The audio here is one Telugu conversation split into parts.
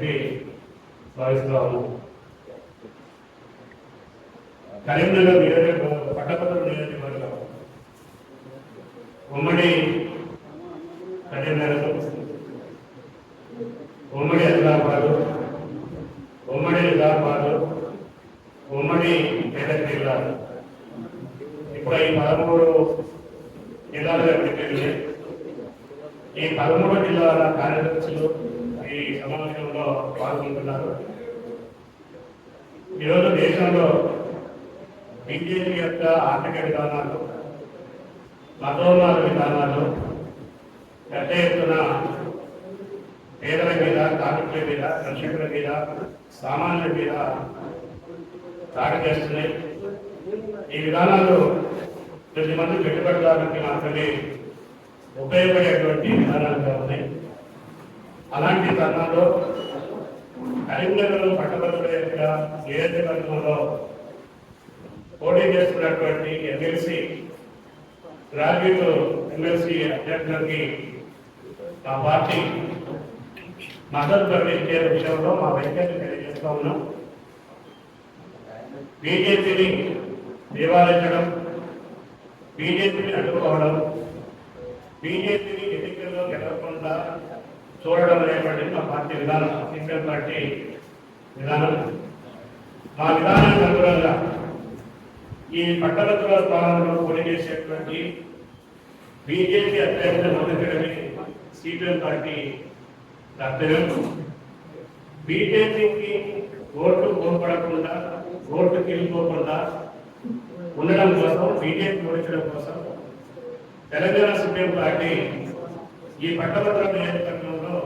చెప్పి భావిస్తూ ఉన్నాం కరీంనగర్ నియోజకవర్గం పట్టభద్రుల నియోజకవర్గం ఉమ్మడి కరీంనగర్ ఉమ్మడి హైదరాబాదు ఉమ్మడి నిజామాబాదు ఉమ్మడి మెదక్ జిల్లాలు ఇప్పుడు ఈ పదమూడు జిల్లాలుగా పెట్టింది ఈ పదమూడు జిల్లాల కార్యదర్శులు ఈ సమావేశంలో పాల్గొంటున్నారు ఈరోజు దేశంలో బీజేపీ యొక్క ఆర్థిక విధానాలు మతోన్మాద విధానాలు పెద్ద ఎత్తున పేదల మీద కార్మికుల మీద కర్షకుల మీద సామాన్యుల మీద దాడి చేస్తున్నాయి. ఈ విధానాలు కొద్ది మంది పెట్టుబడిదారులకి మాత్రమే ఉపయోగపడేటువంటి విధానాలుగా ఉన్నాయి. అలాంటి తరుణంలో కరీంనగర్ పట్టభద్రుల యొక్క నియోజకవర్గంలో పోటీ చేస్తున్నటువంటి ఎమ్మెల్సీ గ్రాడ్యుయేట్ ఎమ్మెల్సీ అభ్యర్థులకి మా పార్టీ మద్దతు ప్రకటించే విషయంలో మా వైఖరిని తెలియజేస్తా ఉన్నాం. బీజేపీని నివారించడం బీజేపీని అడ్డుకోవడం బీజేపీని ఎన్నికల్లో గెలవకుండా చూడడం అనేటువంటిది మా పార్టీ విధానం సిపిఎం పార్టీ విధానం. మా విధానానికి అనుగుణంగా ఈ పట్టభద్రుల స్థానంలో పోటీ చేసేటువంటి బీజేపీ అభ్యర్థులను మొదలెట్టడమే సిపిఎం పార్టీ కర్తవ్యం బీజేపీకి ఓట్లు కోల్పడకుండా ఓట్లు గెలుపోకుండా ఉండడం కోసం బీజేపీ ఓడించడం కోసం తెలంగాణ సిపిఎం పార్టీ ఈ పట్టభద్ర నియోజకవర్గంలో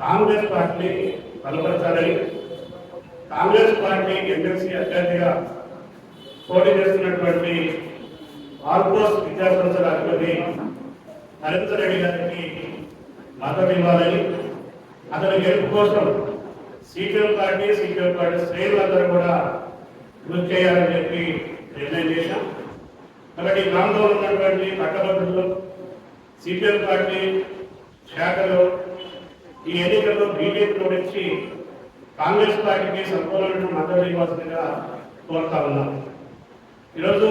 కాంగ్రెస్ పార్టీ బలపరచాలని కాంగ్రెస్ పార్టీ ఎమ్మెల్సీ అభ్యర్థిగా పోటీ చేస్తున్నటువంటి ఆల్పోస్ విద్యాసంస్థల అధిపతి నరేంద్ర రెడ్డి గారికి మద్దతు ఇవ్వాలని అతని గెలుపు కోసం సిపిఎం పార్టీ సిపిఎం పార్టీ శ్రేణులందరూ కూడా కృషి చేయాలని చెప్పి నిర్ణయం చేశాం. కాబట్టి ఈ ప్రాంతంలో ఉన్నటువంటి పట్టభద్రులు సిపిఎం పార్టీ శాఖలో ఈ ఎన్నికల్లో బీజేపీ నుంచి కాంగ్రెస్ పార్టీకి సంపూర్ణమైన మద్దతు ఇవ్వాల్సిందిగా కోరుతా ఉన్నాం. ఈరోజు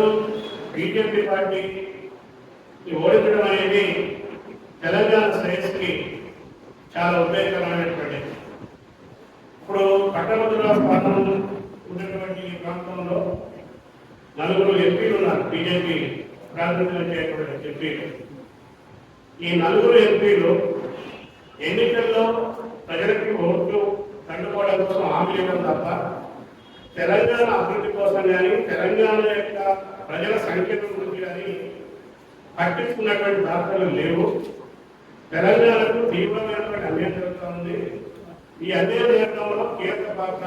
బీజేపీ పార్టీ ఈ ఓడించడం అనేది తెలంగాణ శ్రేయస్కి చాలా ఉపయోగకరమైనటువంటి ఇప్పుడు పట్టభద్రుల స్థానం ఉన్నటువంటి ఈ ప్రాంతంలో నలుగురు ఎంపీలు ఉన్నారు. బీజేపీ ప్రాతినిధ్యం చేయటువంటి ఎంపీలు ఈ నలుగురు ఎంపీలు ఎన్నికల్లో ప్రజలకి ఓట్లు కండుకోవడం కోసం హామీ ఇవ్వడం తప్ప తెలంగాణ అభివృద్ధి కోసం కానీ తెలంగాణ యొక్క ప్రజల సంఖ్యను గురించి కానీ పట్టించుకున్నటువంటి వార్తలు లేవు. తెలంగాణకు తీవ్రమైనటువంటి అన్యాయం జరుగుతూ ఉంది. ఈ అన్యాయం జరగడంలో కీలక పాత్ర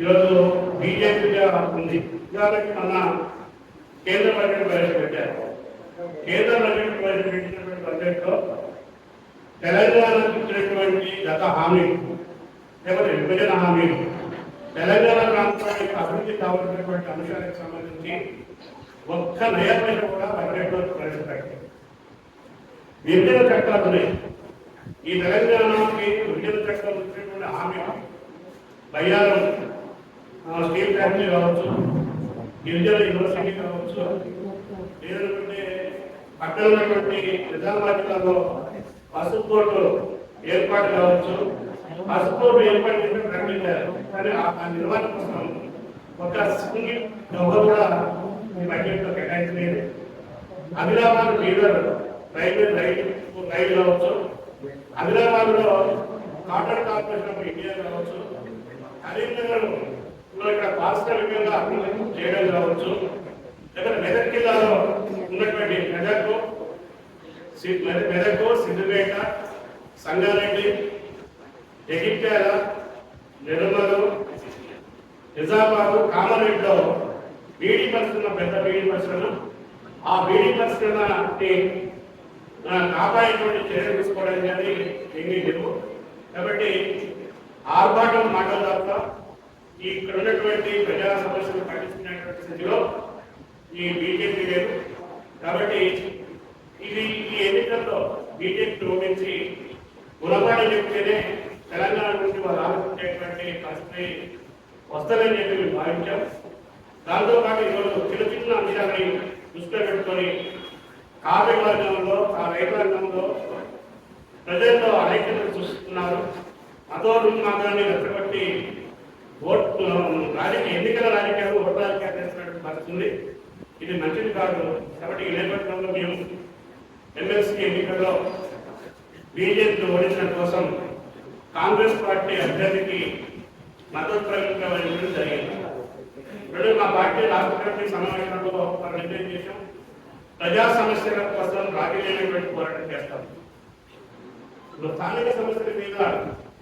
ఈరోజు బీజేపీగా ఉంది. ఉదాహరణకి మన కేంద్ర బడ్జెట్ ప్రవేశపెట్టారు. కేంద్ర బడ్జెట్ ప్రవేశపెట్టినటువంటి బడ్జెట్లో తెలంగాణకు ఇచ్చినటువంటి గత హామీ లేకపోతే విభజన హామీలు తెలంగాణ ప్రాంతానికి అభివృద్ధి కావాల్సినటువంటి అంశాలకు సంబంధించి ఒక్క నయమైన కూడా వెంకటేశ్వర ప్రవేశపెట్టారు విభజన చట్టాలు ఉన్నాయి. ఈ తెలంగాణకి విభజన చట్టాలు వచ్చినటువంటి హామీ బయ్యారం స్టీల్ ఫ్యాక్టరీ కావచ్చు గిరిజన యూనివర్సిటీ కావచ్చు లేదంటే పక్కన ఉన్నటువంటి నిజామాబాద్ జిల్లాలో పసుపు పోర్టు ఏర్పాటు కావచ్చు ప్రకటించారు. కానీ ఆ- నిర్మాణం కోసం ఒక సింగిల్ ఎవరు కూడా బడ్జెట్లో కేటాయించలేదు. బీదర్ రైల్వే రైలు రైలు కావచ్చు ఆదిలాబాద్లో కాటన్ కార్పొరేషన్ ఆఫ్ ఇండియా కావచ్చు కరీంనగర్లో ఇక్కడ పారిశ్రామికంగా అభివృద్ధి చేయడం కావచ్చు లేదా మెదక్ జిల్లాలో ఉన్నటువంటి మెదక్ మెదక్ సిద్దిపేట సంగారెడ్డి జగిత్యాల నిర్మలు నిజామాబాదు కామారెడ్డిలో బీడీ పరిశ్రమ పెద్ద బీడీ పరిశ్రమ. ఆ బీడీ పరిశ్రమని కాపాడేటువంటి చర్యలు తీసుకోవడం కానీ ఏమీ లేవు. కాబట్టి ఆర్భాటం మాటలు తప్ప ఇక్కడ ఉన్నటువంటి ప్రజా సమస్యలు పట్టించుకునేటువంటి స్థితిలో ఈ బీజేపీ లేదు. కాబట్టి ఇది ఈ ఎన్నికల్లో బీజేపీ ఓడించి గుణపాఠం చెప్తేనే తెలంగాణ నుంచి వారు ఆలోచించేటువంటి పరిస్థితి వస్తుందని చెప్పి మేము భావించాం. దాంతో పాటు ఈరోజు చిన్న చిన్న అంశాలని దృష్టిలో పెట్టుకొని కార్మిక వర్గంలో ఆ రైతు రంగంలో ప్రజల్లో ఐక్యత చూస్తున్నారు మాత్రాన్ని రెచ్చగొట్టి ఓటు రాజకీయ ఎన్నికల రాజకీయాలు ఓటు రాజకీయాలు చేస్తున్నటువంటి పరిస్థితుంది ఇది మంచిది కాదు. కాబట్టి ఈ నేపథ్యంలో మేము ఎమ్మెల్సీ ఎన్నికల్లో బీజేపీ ఓడించడం కోసం కాంగ్రెస్ పార్టీ అభ్యర్థికి మద్దతు ప్రకటించడం జరిగింది. ఇప్పుడు మా పార్టీ రాష్ట్ర సమావేశంలో ఒక నిర్ణయం చేశాం. ప్రజా సమస్యల కోసం రాజకీయమైనటువంటి పోరాటం చేస్తాం. ఇప్పుడు స్థానిక సమస్యల మీద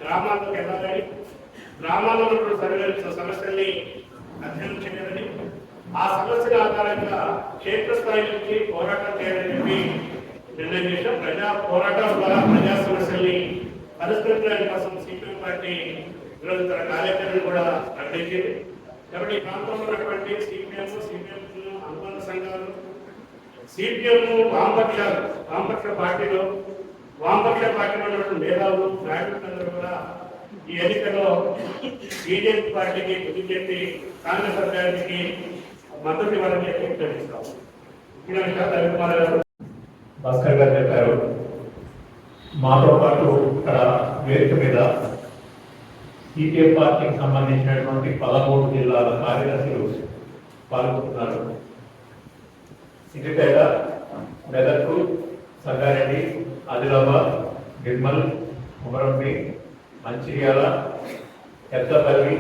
గ్రామాల్లోకి వెళ్ళాలని గ్రామాల్లో ఉన్నటువంటి సర్వే సమస్యల్ని అధ్యయనం చేయాలని ఆ సమస్యల ఆధారంగా క్షేత్రస్థాయి నుంచి పోరాటం చేయాలని చెప్పి నిర్ణయం చేశాం. ప్రజా పోరాటం ద్వారా ప్రజా సమస్యల్ని పరిష్కరించడానికి కోసం సిపిఎం పార్టీ ఈరోజు తన కార్యాచరణ కూడా ప్రకటించింది. కాబట్టి ఈ ప్రాంతంలో ఉన్నటువంటి సిపిఎం సిపిఎం అనుబంధ సంఘాలు సిపిఎం వామపక్షాలు వామపక్ష పార్టీలో వామపక్ష పార్టీలో ఉన్నటువంటి మేధావులు నాయకులందరూ కూడా ఈ ఎన్నికల్లో బీజేపీ పార్టీకి బీజేపీ కాంగ్రెస్ సర్కారికి మద్దతు ఇవ్వాలని చెప్పి పిలుపునిస్తాం. భాస్కర్ గారు చెప్పారు. మాతో పాటు ఇక్కడ వేదిక మీద సిపిఎం పార్టీకి సంబంధించినటువంటి పదమూడు జిల్లాల కార్యదర్శులు పాల్గొంటున్నారు. సిద్దిపేట మెదక్ సంగారెడ్డి ఆదిలాబాద్ నిర్మల్ కుమరంపి మంచిర్యాల పెద్దపల్లి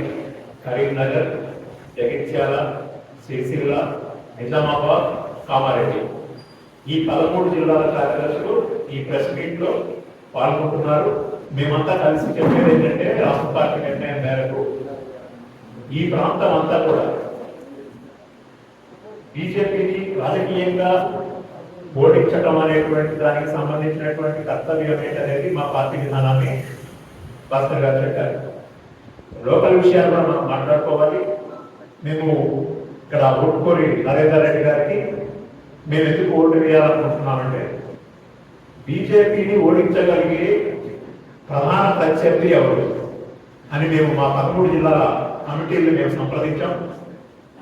కరీంనగర్ జగిత్యాల సిరిసిల్ల నిజామాబాద్ కామారెడ్డి. ఈ పదమూడు జిల్లాల కార్యదర్శులు ఈ ప్రెస్ మీట్లో పాల్గొంటున్నారు. మేమంతా కలిసి చెప్పేది ఏంటంటే రాష్ట్ర పార్టీ నిర్ణయం మేరకు ఈ ప్రాంతం అంతా కూడా బీజేపీని రాజకీయంగా ఓడించడం అనేటువంటి దానికి సంబంధించినటువంటి కర్తవ్యం ఏంటనేది మా పార్టీ విధానాన్ని భాస్కర్ గారు చెప్పారు. లోకల్ విషయాలు కూడా మనం మాట్లాడుకోవాలి. మేము ఇక్కడ ఓటుకోరి నరేందర్ రెడ్డి గారికి మేము ఎందుకు ఓటు వేయాలనుకుంటున్నామంటే బీజేపీని ఓడించగలిగే ప్రధాన ప్రత్యర్థి ఎవరు అని మేము మా పదమూడు జిల్లాల కమిటీలు మేము సంప్రదించాం.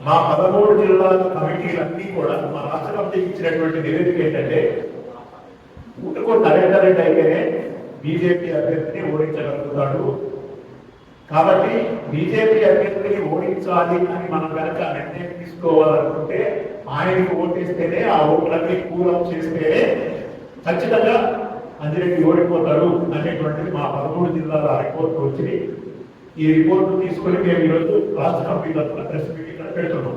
మా పదమూడు జిల్లాల కమిటీలన్నీ కూడా మా రాష్ట్ర కమిటీకి ఇచ్చినటువంటి నివేదిక ఏంటంటే పుట్టుకో నరేందర్ రెడ్డి అయితేనే బీజేపీ అభ్యర్థిని ఓడించగలుగుతాడు. కాబట్టి బీజేపీ అభ్యర్థిని ఓడించాలి అని మనం కనుక నిర్ణయం తీసుకోవాలనుకుంటే ఆయనకి ఓటేస్తేనే ఆ ఓట్లన్నీ కూలప్ చేస్తేనే ఖచ్చితంగా అంజిరెడ్డి ఓడిపోతాడు అనేటువంటిది మా పదమూడు జిల్లాల రిపోర్ట్ వచ్చింది. ఈ రిపోర్ట్ తీసుకొని మేము ఈరోజు రాష్ట్ర కమిటీ తరఫున ప్రెస్ మీటింగ్ పెడుతున్నాం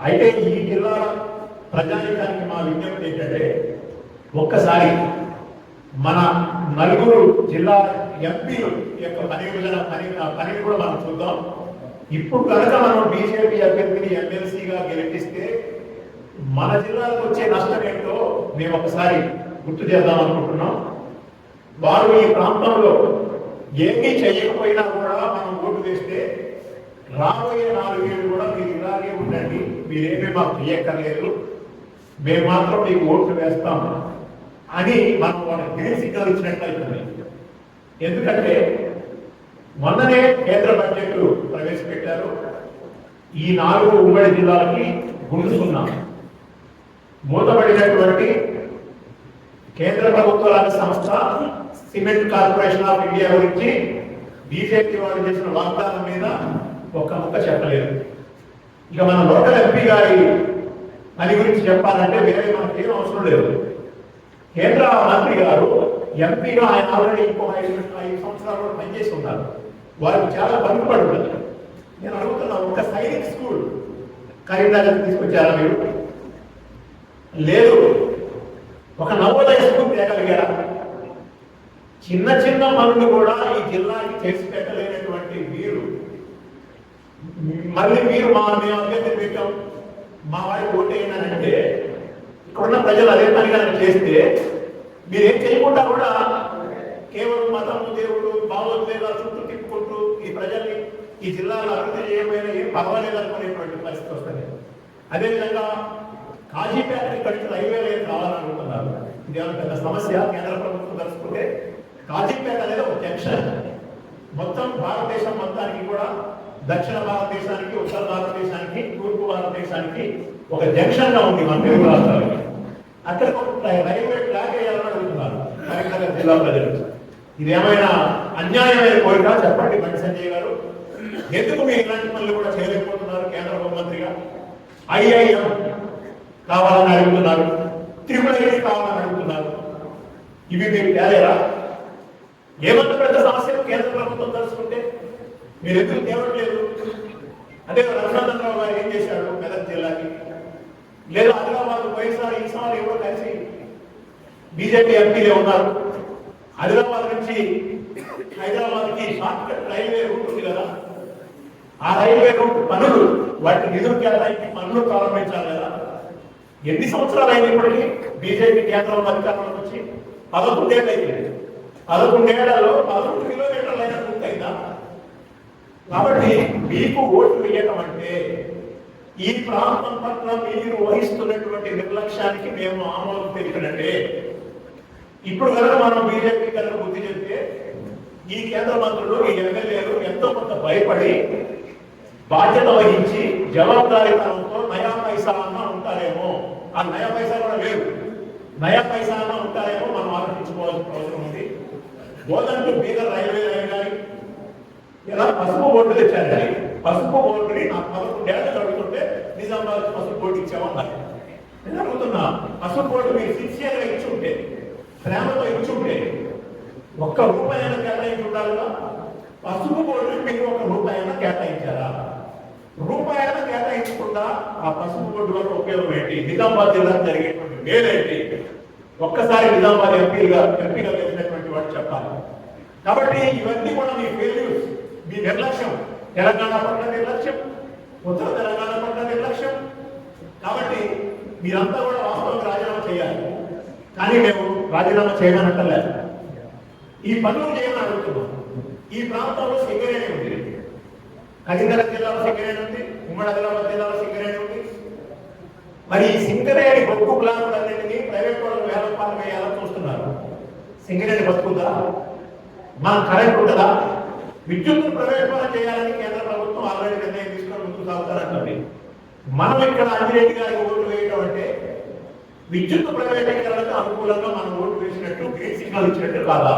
అయితే ఈ జిల్లా ప్రజానికానికి మా విజ్ఞప్తి ఏంటంటే ఒక్కసారి మన నలుగురు జిల్లా ఎంపీలు యొక్క పని విభజన పని పనిని కూడా మనం చూద్దాం. ఇప్పుడు కనుక మనం బీజేపీ అభ్యర్థిని ఎమ్మెల్సీగా గెలిపిస్తే మన జిల్లాకు వచ్చే నష్టం ఏంటో మేము ఒకసారి గుర్తు చేద్దాం అనుకుంటున్నాం. వారు ఈ ప్రాంతంలో ఏమీ చేయకపోయినా కూడా మనం ఓటు వేస్తే రాబోయే నాలుగేళ్ళు కూడా మీరు ఇలాగే ఉండండి. మీరేమీ మాకు చేయక్కర్లేదు. మేము మాత్రం మీకు ఓట్లు వేస్తాం అని మనం వాళ్ళకి గ్రీన్ సిగ్నల్ ఇచ్చినట్లయితుంది ఎందుకంటే మొన్ననే కేంద్ర బడ్జెట్ ప్రవేశపెట్టారు. ఈ నాలుగు ఉమ్మడి జిల్లాలకి గుండుకున్నాం మూతబడినటువంటి కేంద్ర ప్రభుత్వ రంగ సంస్థ సిమెంట్ కార్పొరేషన్ ఆఫ్ ఇండియా గురించి బీజేపీ వాళ్ళు చేసిన వాగ్దానం మీద ఒక్క ముక్క చెప్పలేదు. ఇక మన లోకల్ ఎంపీ గారి పని గురించి చెప్పాలంటే వేరే మనకి ఏం అవసరం లేదు. కేంద్ర మంత్రి గారు ఎంపీగా ఆయన ఆల్రెడీ ఇంకో ఐదు ఐదు సంవత్సరాలు కూడా పనిచేసి ఉన్నారు. వారికి చాలా పలుకుబడి నేను అడుగుతున్నా ఒక సైనిక్ స్కూల్ కరీంనగర్ తీసుకొచ్చారా మీరు? లేదు. ఒక నవోదయ స్కూల్ తేగలిగారా చిన్న చిన్న పనులు కూడా ఈ జిల్లాకి చేసి పెట్టలేనటువంటి మీరు మళ్ళీ మీరు మా మేము అభ్యర్థి పెట్టాం మా వారికి ఓటేయనంటే ఇక్కడున్న ప్రజలు అదే పని చేస్తే మీరేం చేయకుండా కూడా కేవలం మతము దేవుడు భావోద్వేగాలు చుట్టూ తిప్పుకుంటూ ఈ ప్రజల్ని ఈ జిల్లాలో అభివృద్ధి చేయకపోయినా ఏం పర్వాలేదు అనుకునేటువంటి పరిస్థితి వస్తుంది. అదేవిధంగా కాజీపేట ఇక్కడి నుంచి రైల్వే లైన్ కావాలని అనుకుంటున్నారు ఇది ఏమైనా పెద్ద సమస్య కేంద్ర ప్రభుత్వం తలుచుకుంటే కాజీపేట అనేది ఒక జంక్షన్. మొత్తం భారతదేశం మొత్తానికి కూడా దక్షిణ భారతదేశానికి ఉత్తర భారతదేశానికి తూర్పు భారతదేశానికి ఒక జంక్షన్గా ఉంది మన తెలుగు రాష్ట్రాలకి. అక్కడ ఒక రైల్వే ట్రాక్ వేయాలని అడుగుతున్నారు. కరీంనగర్ జిల్లా ప్రజలు. ఇది ఏమైనా అన్యాయమైన కోరిక? చెప్పండి బండి సంజయ్ గారు. ఎందుకు మీరు ఇలాంటి పనులు కూడా చేయలేకపోతున్నారు కేంద్ర హోంమంత్రిగా? ఐఐఎం. కావాలని అడుగుతున్నారు. త్రిపుల్ కావాలని అడుగుతున్నారు. ఇవి మీరు తేలేరా? ఏమంత పెద్ద సమస్యలు కేంద్ర ప్రభుత్వం తలుచుకుంటే మీరు ఎందుకు తేవట్లేదు అదే రఘునందన్ రావు గారు ఏం చేశారు మెదక్ జిల్లాకి? లేదా ఆదిలాబాద్ పోయినసారి ఈసారి ఎవరో కలిసి బీజేపీ ఎంపీలే ఉన్నారు. ఆదిలాబాద్ నుంచి హైదరాబాద్కి షార్ట్ కట్ రైల్వే రూట్ ఉంది కదా? ఆ రైల్వే రూట్ పనులు వాటి నిధులు కేటాయించి పనులు ప్రారంభించాలి కదా? ఎన్ని సంవత్సరాలు అయింది ఇప్పటికీ? బీజేపీ కేంద్రంలో అధికారంలోకి వచ్చి? పదకొండేళ్ళు అయింది. పదకొండేళ్ళలో పదకొండు కిలోమీటర్లు అయినా పూర్తయిందా? కాబట్టి మీకు ఓటు వేయటం అంటే ఈ ప్రాంతం పట్ల మీరు వహిస్తున్నటువంటి నిర్లక్ష్యానికి మేము ఆమోదం తెలిపినట్టే. ఇప్పుడు కనుక మనం బీజేపీ కనుక బుద్ధి చెప్తే ఈ కేంద్ర మంత్రులు ఈ ఎమ్మెల్యేలు ఎంతో కొంత భయపడి బాధ్యత వహించి జవాబుదారీతనంతో నయా పైసా ఆ నయా పైసా కూడా లేదు నయా పైసా అన్న ఉంటాయేమో మనం ఆలోచించుకోవాల్సిన అవసరం ఉంది. గోదంటు మీద రైల్వే లైన్ కానీ ఇలా పసుపు బోర్డు తెచ్చారండి పసుపు బోర్డుని నాకు పదకొండేళ్ళు అడుగుతుంటే నిజామాబాద్ పసుపు బోర్డు ఇచ్చామన్నారు నేను అడుగుతున్నా పసుపు బోర్డు మీరు సిన్సియర్గా ఇచ్చి ఉంటే ప్రేమతో ఇచ్చి ఉంటే ఒక్క రూపాయి అయినా కేటాయించి ఉండాలిగా? పసుపు బోర్డు మీరు ఒక రూపాయి అయినా కేటాయించారా? రూపాయి అయినా కేటాయించకుండా ఆ పసుపు బోర్డు ఉపయోగం ఏంటి నిజామాబాద్ జిల్లాకు జరిగేటువంటి మేలేంటి? ఒక్కసారి నిజామాబాద్ ఎంపీగా ఎంపీగా వేసినటువంటి వాడు చెప్పాలి. కాబట్టి ఇవన్నీ కూడా మీ ఫెయిల్యూర్స్ మీ నిర్లక్ష్యం. తెలంగాణ పట్ల నిర్లక్ష్యం ఉత్తర తెలంగాణ పట్ల నిర్లక్ష్యం. కాబట్టి మీరంతా కూడా వాస్తవం రాజీనామా చేయాలి. కానీ మేము రాజీనామా చేయమనట్లేదు ఈ పనులు చేయమని అడుగుతున్నాం. ఈ ప్రాంతంలో సింగరేణి ఉంది. కరీంనగర్ జిల్లాలో సింగరేణి ఉంది ఉమ్మడి ఆదిలాబాద్ జిల్లాలో సింగరేణి ఉంది. మరి ఈ సింగరేణి బొగ్గు ప్లాంట్లన్నింటినీ ప్రైవేట్ వాళ్ళు వేల రూపాయలు వేయాలని చూస్తున్నారు. సింగరేణి బతుకుందా మన కరెంట్ ఉంటుందా? విద్యుత్ను ప్రైవేట్ పరం చేయాలని కేంద్ర ప్రభుత్వం ఆల్రెడీ నిర్ణయం తీసుకొని ముందుకు సాగుతారంటుంది మనం ఇక్కడ అంజిరెడ్డి గారికి ఓటు వేయడం అంటే విద్యుత్ ప్రైవేటీకరణకు అనుకూలంగా మనం ఓటు వేసినట్టు గ్రీన్ సిగ్నల్ ఇచ్చినట్టు కాదా?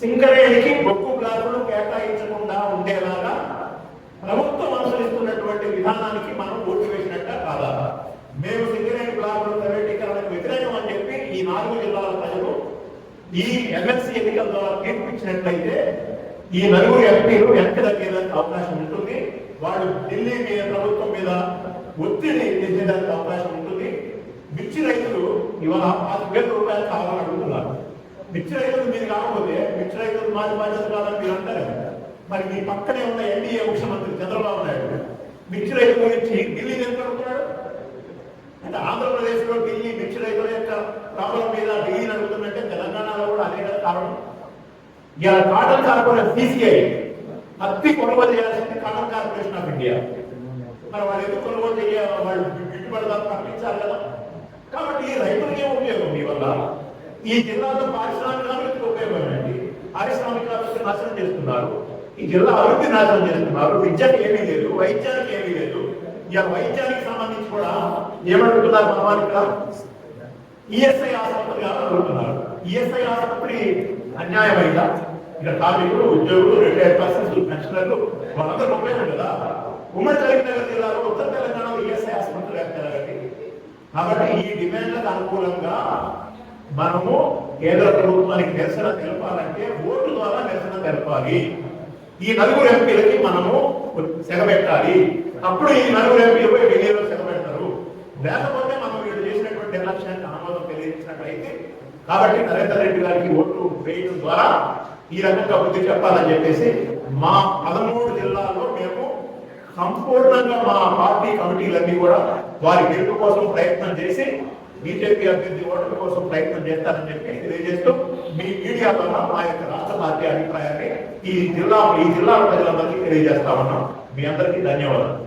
సింగరేణికి బొగ్గు బ్లాకులు కేటాయించకుండా ఉండేలాగా ప్రభుత్వం విధానానికి మనం ఓటు వేసినట్ట కాదా? మేము సింగరేణి బ్లాకుల ప్రైవేటీకరణకు వ్యతిరేకం అని చెప్పి ఈ నాలుగు జిల్లాల ప్రజలు ఈ ఎమ్మెల్సీ ఎన్నికల ద్వారా తీర్పు ఇచ్చినట్లయితే ఈ నలుగురు ఎంపీలు వెనక్కి తగ్గేదానికి అవకాశం ఉంటుంది. వాళ్ళు ఢిల్లీ మీద ప్రభుత్వం మీద ఒత్తిడి తెచ్చేదానికి అవకాశం ఉంటుంది. మిర్చి రైతులు ఇవాళ పాతి వేల రూపాయలు కావాలని అడుగుతున్నారు. మిర్చి రైతులు మీరు కాకపోతే మిర్చి రైతులు మాది బాధ్యత కాదని మీరు అంటారు మరి మీ పక్కనే ఉన్న ఎన్డీఏ ముఖ్యమంత్రి చంద్రబాబు నాయుడు మిర్చి రైతుల గురించి ఢిల్లీ ఎందుకు అంటే ఆంధ్రప్రదేశ్లో ఢిల్లీ మిర్చి రైతుల యొక్క ప్రాబ్లం మీద ఢిల్లీ నడుపుతుందంటే తెలంగాణలో కూడా అదే కారణం. ఇలా కాటన్ కార్పొరేషన్ సిసిఐ పత్తి కొనుగోలు చేయాల్సింది కాటన్ కార్పొరేషన్ ఆఫ్ ఇండియా. మరి వాళ్ళు ఎందుకు కొనుగోలు చేయ? వాళ్ళు గిట్టుబడి పంపించాలి ప్రకటించాలి కదా. కాబట్టి ఈ రైతులకి ఏం ఉపయోగం మీ వల్ల? ఈ జిల్లాలో పారిశ్రామిక ఉపయోగం అండి పారిశ్రామిక నాశనం చేస్తున్నారు. ఈ జిల్లా అభివృద్ధి నాశనం చేస్తున్నారు. విద్యకు ఏమీ లేదు వైద్యానికి ఏమీ లేదు. ఇక వైద్యానికి సంబంధించి కూడా ఏమడుగుతున్నారు మన ఇక్కడ? ఈఎస్ఐ ఆసుపత్రి అనుకుంటున్నారు అడుగుతున్నారు. ఈఎస్ఐ ఆసుపత్రి అన్యాయమైందా? ఇక కార్మికులు ఉద్యోగులు రిటైర్డ్ పర్సన్స్ పెన్షనర్లు వాళ్ళందరూ ఉపయోగం కదా? ఉమ్మడి కరీంనగర్ జిల్లాలో ఉత్తర తెలంగాణలో ఈఎస్ఐ ఆసుపత్రి కలగండి కాబట్టి ఈ డిమాండ్లకు అనుకూలంగా మనము కేంద్ర ప్రభుత్వానికి నిరసన తెలపాలంటే ఓటు ద్వారా నిరసన తెలపాలి. ఈ నలుగురు ఎంపీలకి మనము సెగబెట్టాలి అప్పుడు ఈ నలుగురు ఎంపీలు పోయి ఢిల్లీలో సెగబెడతారు లేకపోతే మనం వీళ్ళు చేసినటువంటి నిర్లక్ష్యానికి ఆమోదం తెలియజేసినట్లయితే కాబట్టి నరేందర్ రెడ్డి గారికి ఓట్లు వేయడం ద్వారా ఈ రకంగా బుద్ధి చెప్పాలని చెప్పేసి మా పదమూడు జిల్లాల్లో మేము సంపూర్ణంగా మా పార్టీ కమిటీలన్నీ కూడా వారి గెలుపు కోసం ప్రయత్నం చేసి బీజేపీ అభ్యర్థి ఓటమి కోసం ప్రయత్నం చేస్తారని చెప్పి తెలియజేస్తూ మీ మీడియా ద్వారా మా యొక్క రాష్ట్ర పార్టీ అభిప్రాయాన్ని ఈ జిల్లా ఈ జిల్లా ప్రజలందరికీ తెలియజేస్తా ఉన్నాం. మీ అందరికీ ధన్యవాదాలు.